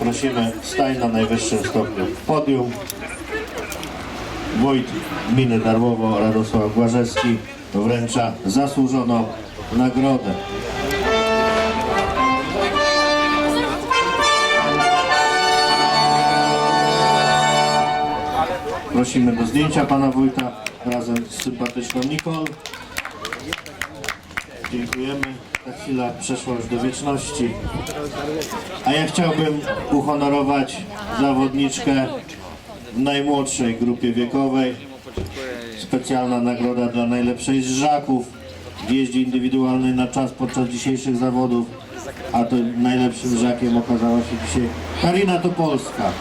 prosimy stań na najwyższym stopniu podium. Wójt gminy Darłowo Radosław Błażewski wręcza zasłużoną nagrodę. Prosimy do zdjęcia pana wójta razem z sympatyczną Nicole. Dziękujemy. Ta chwila przeszła już do wieczności. A ja chciałbym uhonorować zawodniczkę w najmłodszej grupie wiekowej. Specjalna nagroda dla najlepszej z żaków w jeździe indywidualnej na czas podczas dzisiejszych zawodów. A to najlepszym żakiem okazała się dzisiaj Karina Topolska.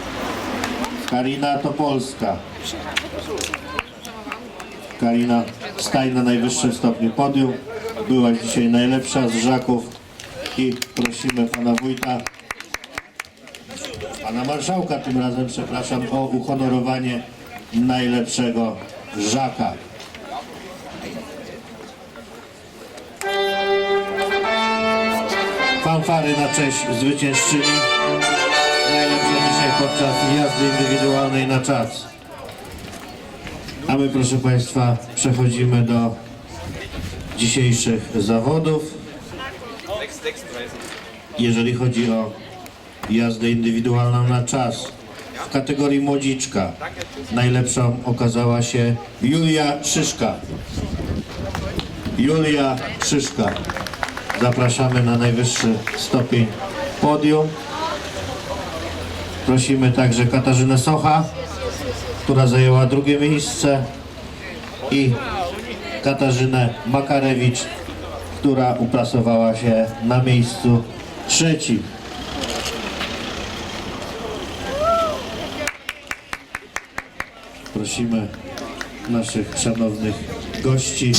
Karina Topolska. Karina, staj na najwyższym stopniu podium. Byłaś dzisiaj najlepsza z żaków i prosimy pana wójta, pana marszałka tym razem, przepraszam, o uhonorowanie najlepszego żaka. Fanfary na cześć zwyciężczyni. Najlepsza dzisiaj podczas jazdy indywidualnej na czas. A my, proszę Państwa, przechodzimy do dzisiejszych zawodów. Jeżeli chodzi o jazdę indywidualną na czas, w kategorii młodziczka najlepszą okazała się Julia Szyszka. Julia Szyszka. Zapraszamy na najwyższy stopień podium. Prosimy także Katarzynę Socha, która zajęła drugie miejsce i Katarzynę Makarewicz, która uplasowała się na miejscu trzecim. Prosimy naszych szanownych gości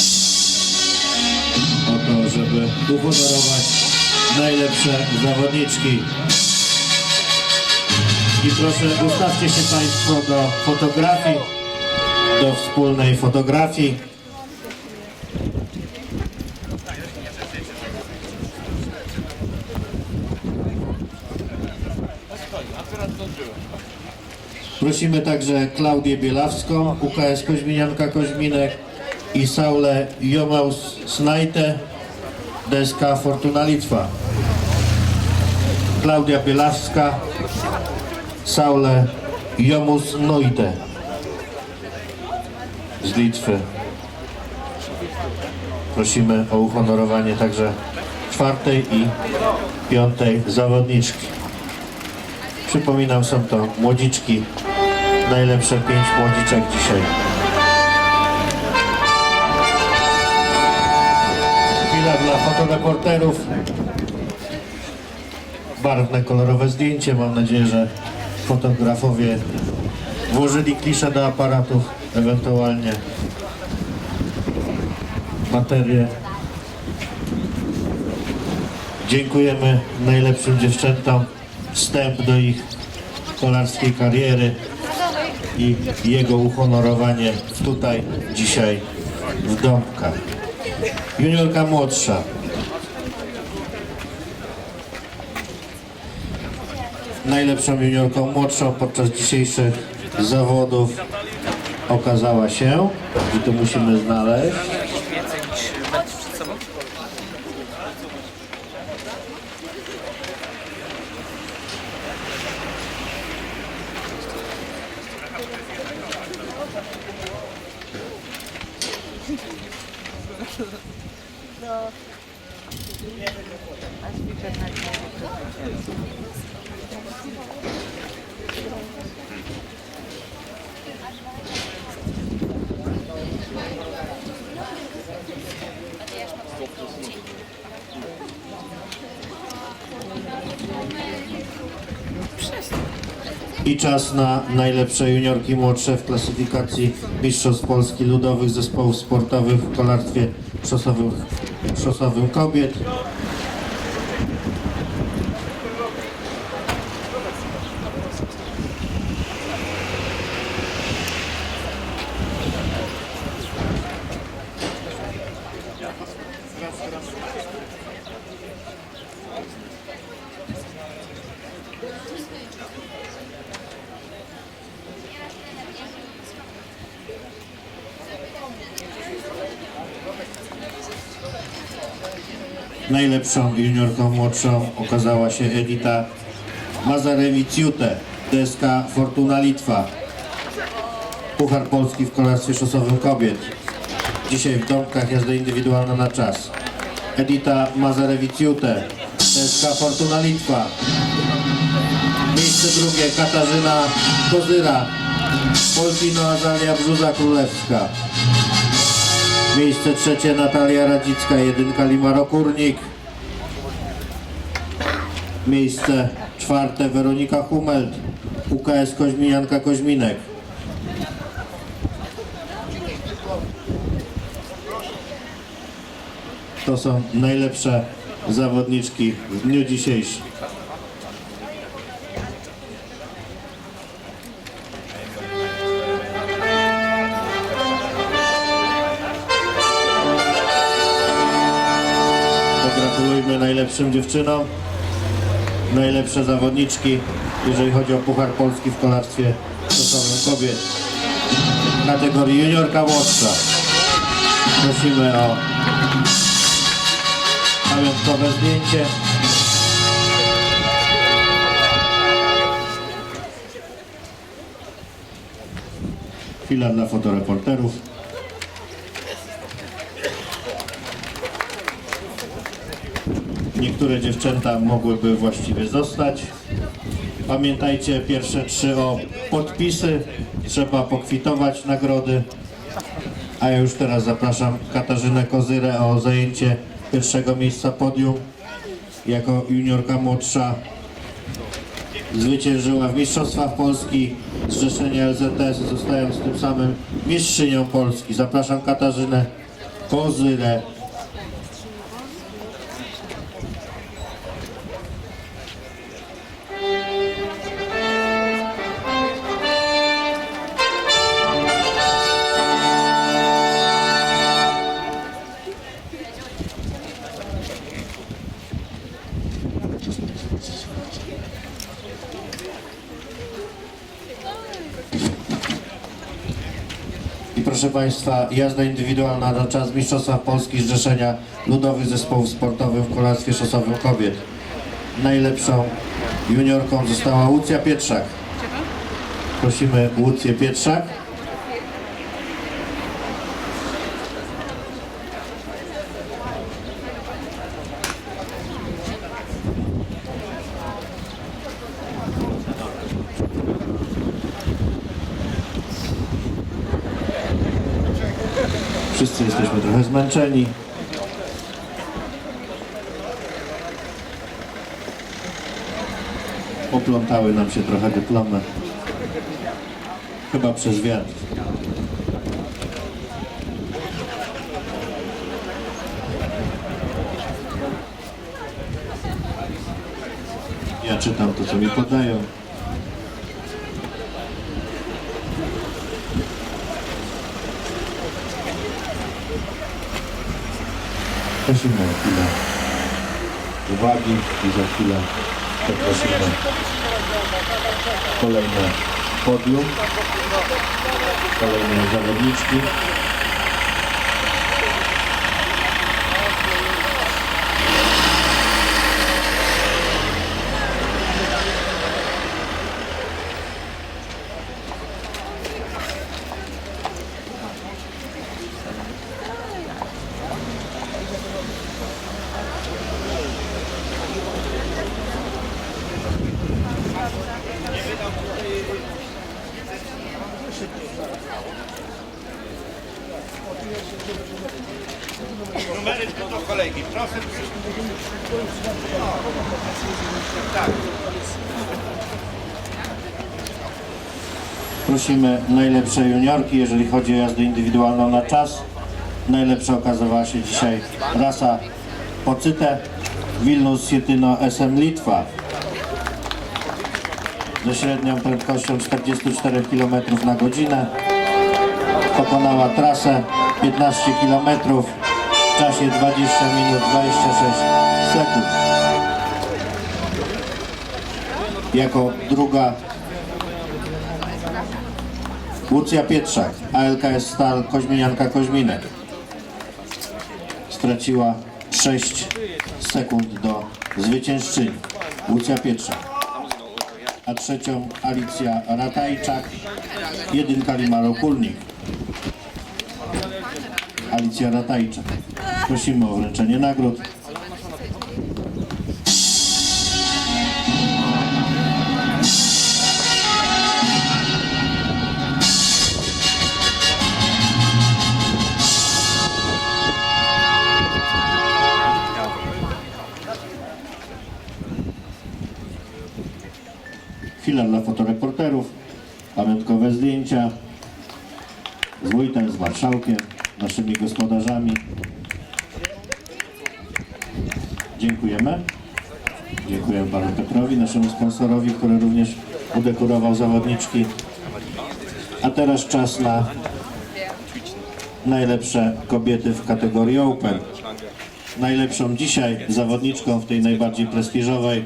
o to, żeby uhonorować najlepsze zawodniczki. I proszę, ustawcie się Państwo do fotografii, do wspólnej fotografii. Prosimy także Klaudię Bielawską, UKS Koźminianka Koźminek i Saulę Jomaus Snajtę, DSK Fortuna Litwa. Klaudia Bielawska, Saule Jomus Noite z Litwy. Prosimy o uhonorowanie także czwartej i piątej zawodniczki. Przypominam, są to młodziczki, najlepsze pięć młodziczek dzisiaj. Chwila dla fotoreporterów. Barwne, kolorowe zdjęcie. Mam nadzieję, że fotografowie włożyli klisze do aparatów, ewentualnie baterie. Dziękujemy najlepszym dziewczętom. Wstęp do ich kolarskiej kariery i jego uhonorowanie tutaj, dzisiaj w Dąbkach. Juniorka młodsza. Najlepszą juniorką młodszą podczas dzisiejszych zawodów okazała się, i tu musimy znaleźć, No. Przestań i czas na najlepsze juniorki młodsze w klasyfikacji Mistrzostw Polski Ludowych Zespołów Sportowych w kolarstwie szosowym, szosowym kobiet. Najlepszą juniorką młodszą okazała się Edita Mazarewicz-Jute, DSK Fortuna Litwa. Puchar Polski w kolarstwie szosowym kobiet. Dzisiaj w domkach jazda indywidualna na czas. Edita Mazarewicz-Jute, DSK Fortuna Litwa. Miejsce drugie Katarzyna Kozyra, Polpino Azalia Brzuza Królewska. Miejsce trzecie Natalia Radzicka, jedynka Limaro Kurnik. Miejsce czwarte Weronika Humelt, UKS Koźminianka Koźminek. To są najlepsze zawodniczki w dniu dzisiejszym. Pogratulujmy najlepszym dziewczynom, najlepsze zawodniczki, jeżeli chodzi o Puchar Polski w kolarstwie stosownym kobiet. W kategorii juniorka młodsza. Prosimy o pamiątkowe zdjęcie. Chwila dla fotoreporterów. Niektóre dziewczęta mogłyby właściwie zostać. Pamiętajcie pierwsze trzy o podpisy. Trzeba pokwitować nagrody. A ja już teraz zapraszam Katarzynę Kozyrę o zajęcie pierwszego miejsca podium. Jako juniorka młodsza zwyciężyła w Mistrzostwach Polski Zrzeszenia LZS, zostając tym samym mistrzynią Polski. Zapraszam Katarzynę Kozyrę. I proszę Państwa, jazda indywidualna na czas Mistrzostwa Polski Zrzeszenia Ludowych Zespołów Sportowych w kolarstwie szosowym kobiet. Najlepszą juniorką została Łucja Pietrzak. Prosimy Łucję Pietrzak. Zmęczeni. Poplątały nam się trochę dyplomy. Chyba przez wiatr. Ja czytam to, co mi podają. Prosimy o chwilę uwagi i za chwilę poprosimy kolejne podium, kolejne zawodniczki. Najlepsze juniorki, jeżeli chodzi o jazdę indywidualną na czas. Najlepsza okazała się dzisiaj rasa Pocyte Vilnus Jetyno SM Litwa ze średnią prędkością 44 km na godzinę. Pokonała trasę 15 km w czasie 20 minut 26 sekund. Jako druga Łucja Pietrzak, ALKS Stal Koźmienianka Koźminek. Straciła 6 sekund do zwyciężczyni. Łucja Pietrzak. A trzecią Alicja Ratajczak, jedynka Limaro Kulnik. Alicja Ratajczak. Prosimy o wręczenie nagród. Marszałkiem, naszymi gospodarzami. Dziękujemy. Dziękuję panu Petrowi, naszemu sponsorowi, który również udekorował zawodniczki. A teraz czas na najlepsze kobiety w kategorii Open. Najlepszą dzisiaj zawodniczką w tej najbardziej prestiżowej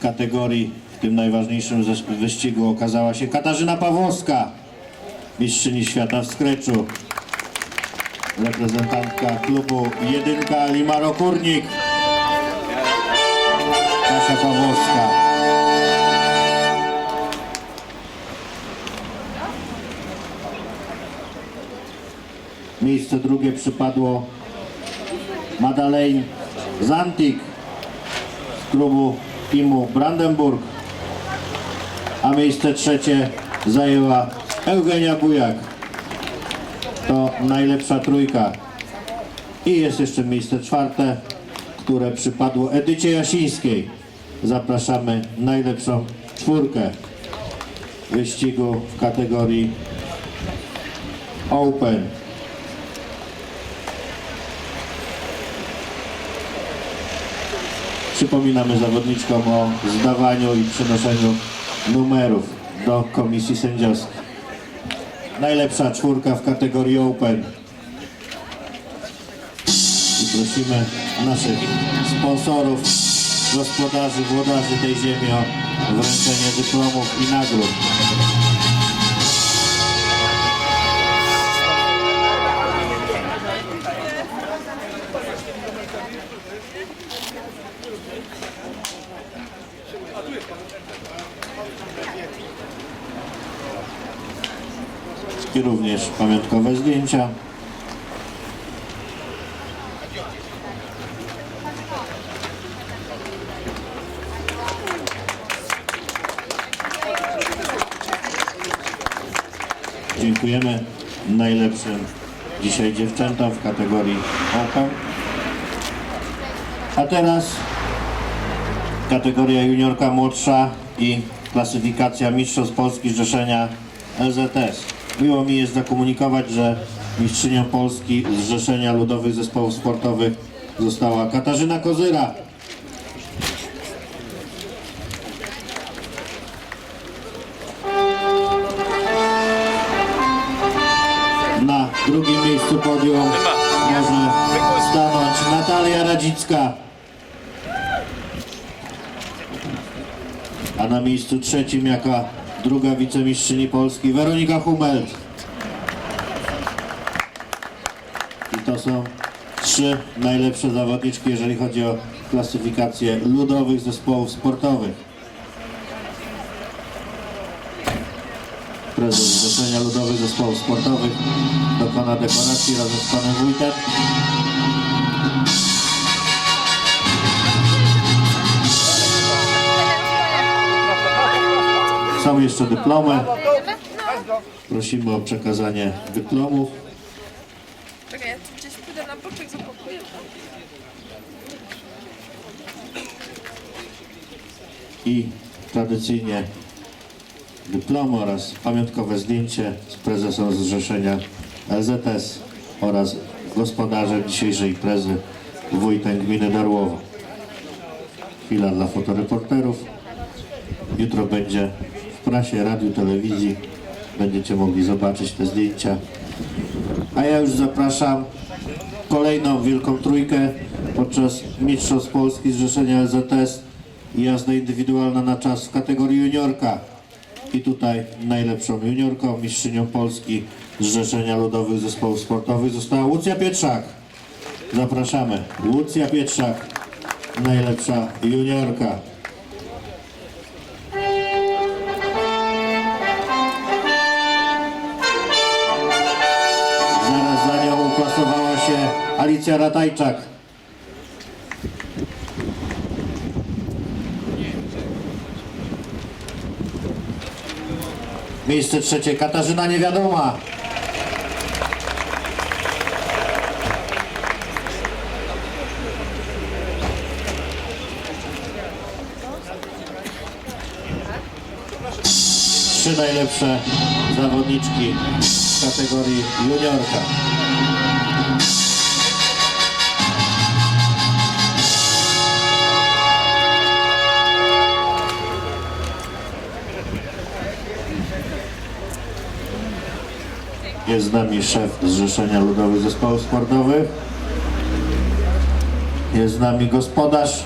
kategorii, w tym najważniejszym wyścigu okazała się Katarzyna Pawłowska, mistrzyni świata w skreczu, reprezentantka klubu Jedynka Limaro Kurnik, Kasia Pawłowska. Miejsce drugie przypadło Madeleine Zantik z klubu Timu Brandenburg, a miejsce trzecie zajęła Eugenia Bujak. To najlepsza trójka. I jest jeszcze miejsce czwarte, które przypadło Edycie Jasińskiej. Zapraszamy najlepszą czwórkę wyścigu w kategorii Open. Przypominamy zawodniczkom o zdawaniu i przenoszeniu numerów do komisji sędziowskiej. Najlepsza czwórka w kategorii Open. I prosimy naszych sponsorów, gospodarzy, włodarzy tej ziemi o wręczenie dyplomów i nagród. Również pamiątkowe zdjęcia. Dziękujemy najlepszym dzisiaj dziewczętom w kategorii Open. A teraz kategoria juniorka młodsza i klasyfikacja Mistrzostw Polski Zrzeszenia LZS. Miło mi jest zakomunikować, że mistrzynią Polski Zrzeszenia Ludowych Zespołów Sportowych została Katarzyna Kozyra. Na drugim miejscu podium może stanąć Natalia Radzicka. A na miejscu trzecim jako druga wicemistrzyni Polski Weronika Hummelt. I to są trzy najlepsze zawodniczki, jeżeli chodzi o klasyfikację ludowych zespołów sportowych. Prezes Zrzeszenia Ludowych Zespołów Sportowych dokona dekoracji razem z panem wójtem. Są jeszcze dyplomy. Prosimy o przekazanie dyplomów. Czekaj, ja tu gdzieś pójdę na boczek, zapakuję. i tradycyjnie dyplomy oraz pamiątkowe zdjęcie z prezesem Zrzeszenia LZS oraz gospodarzem dzisiejszej imprezy wójtem gminy Darłowo. Chwila dla fotoreporterów. Jutro będzie prasie, radiu, telewizji. Będziecie mogli zobaczyć te zdjęcia. A ja już zapraszam kolejną wielką trójkę podczas Mistrzostw Polski Zrzeszenia LZS i jazda indywidualna na czas w kategorii juniorka. I tutaj najlepszą juniorką, mistrzynią Polski Zrzeszenia Ludowych Zespołów Sportowych została Łucja Pietrzak. Zapraszamy. Łucja Pietrzak, najlepsza juniorka. Alicja Ratajczak. Miejsce trzecie Katarzyna Niewiadoma. Trzy najlepsze zawodniczki w kategorii juniorka. Jest z nami szef Zrzeszenia Ludowych Zespołów Sportowych. Jest z nami gospodarz,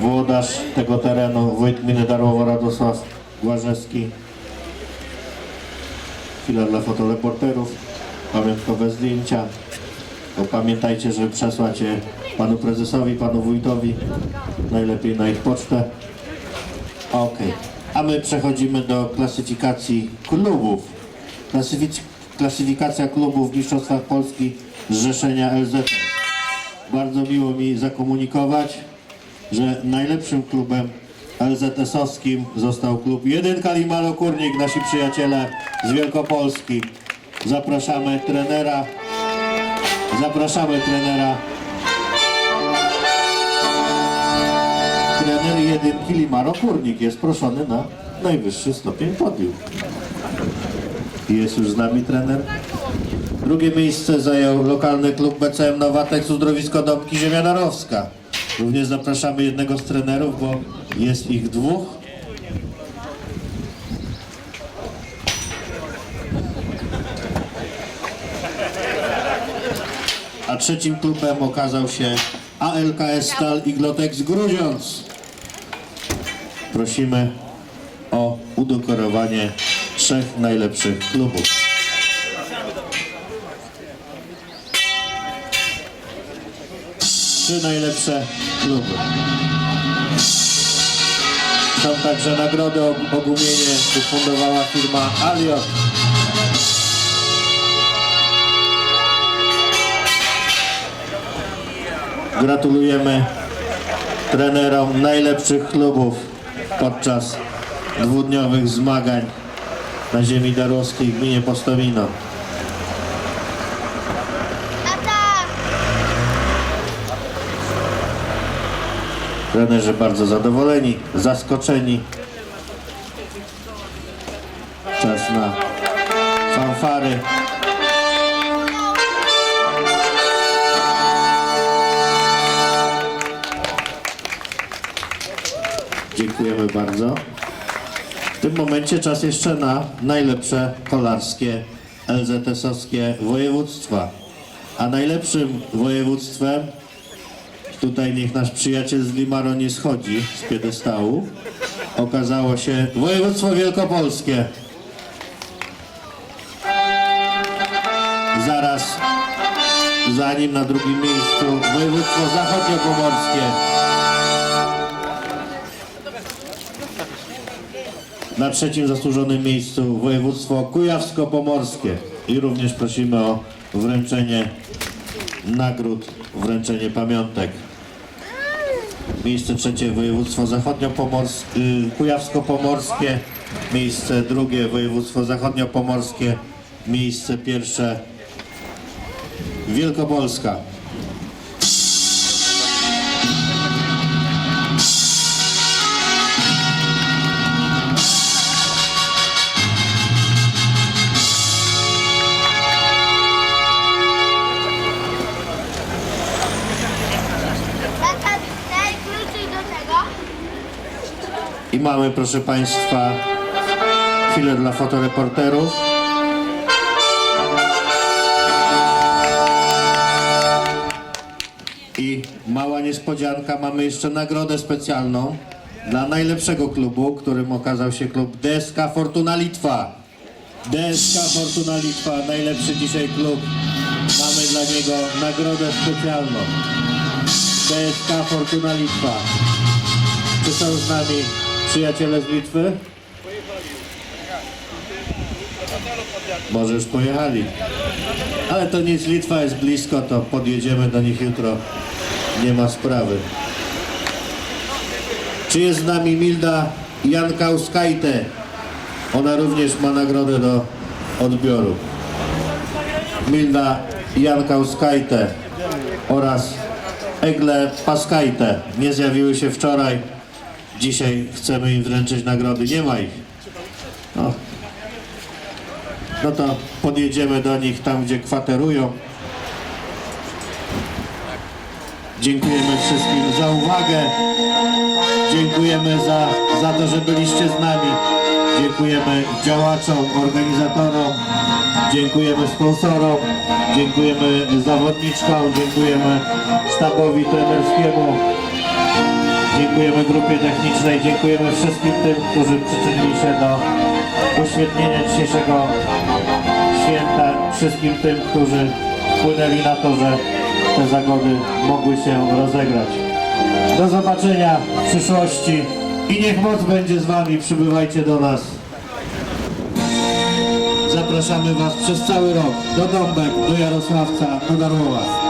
włodarz tego terenu, wójt gminy Darłowo Radosław Głażewski. Chwila dla fotoreporterów, pamiątkowe zdjęcia. Pamiętajcie, że przesłać je panu prezesowi, panu wójtowi, najlepiej na ich pocztę. Ok, a my przechodzimy do klasyfikacji klubów. Klasyfic- klasyfikacja klubów w Mistrzostwach Polski Zrzeszenia LZ. Bardzo miło mi zakomunikować, że najlepszym klubem LZS-owskim został klub Jedynka Limano Kurnik, nasi przyjaciele z Wielkopolski. Zapraszamy trenera. Zapraszamy trenera. Trener Jedynki Limano Kurnik jest proszony na najwyższy stopień podium. Jest już z nami trener. Drugie miejsce zajął lokalny klub BCM Nowatek Uzdrowisko Domki Ziemianarowska. Również zapraszamy jednego z trenerów, bo jest ich dwóch. A trzecim klubem okazał się ALKS Stal Iglotex Grudziądz. Prosimy o udekorowanie trzech najlepszych klubów. Trzy najlepsze kluby. Są także nagrody ogumienie ufundowała firma Aliot. Gratulujemy trenerom najlepszych klubów podczas dwudniowych zmagań na ziemi darowskiej w gminie Postowino. Trenerzy bardzo zadowoleni, zaskoczeni. Czas na fanfary. Dziękujemy bardzo. Tym momencie czas jeszcze na najlepsze kolarskie LZS-owskie województwa. A najlepszym województwem, tutaj niech nasz przyjaciel z Limaro nie schodzi z piedestału, okazało się województwo wielkopolskie. Zaraz za nim na drugim miejscu województwo zachodniopomorskie. Na trzecim zasłużonym miejscu województwo kujawsko-pomorskie i również prosimy o wręczenie nagród, wręczenie pamiątek. Miejsce trzecie województwo zachodniopomorskie, kujawsko-pomorskie, miejsce drugie województwo zachodniopomorskie, miejsce pierwsze Wielkopolska. I mamy, proszę Państwa, chwilę dla fotoreporterów. I mała niespodzianka, mamy jeszcze nagrodę specjalną dla najlepszego klubu, którym okazał się klub DSK Fortuna Litwa. DSK Fortuna Litwa, najlepszy dzisiaj klub. Mamy dla niego nagrodę specjalną. DSK Fortuna Litwa. Czy są z nami przyjaciele z Litwy? Może już pojechali. Ale to nic, Litwa jest blisko, to podjedziemy do nich jutro. Nie ma sprawy. Czy jest z nami Milda Jankauskajte? Ona również ma nagrodę do odbioru. Milda Jankauskajte oraz Egle Paskajte nie zjawiły się wczoraj. Dzisiaj chcemy im wręczyć nagrody. Nie ma ich. No, no to podjedziemy do nich tam, gdzie kwaterują. Dziękujemy wszystkim za uwagę. Dziękujemy za, za to, że byliście z nami. Dziękujemy działaczom, organizatorom. Dziękujemy sponsorom. Dziękujemy zawodniczkom. Dziękujemy sztabowi trenerskiemu. Dziękujemy grupie technicznej. Dziękujemy wszystkim tym, którzy przyczynili się do uświetnienia dzisiejszego święta. Wszystkim tym, którzy wpłynęli na to, że te zagody mogły się rozegrać. Do zobaczenia w przyszłości i niech moc będzie z Wami. Przybywajcie do nas. Zapraszamy Was przez cały rok do Dąbek, do Jarosławca, do Darłowa.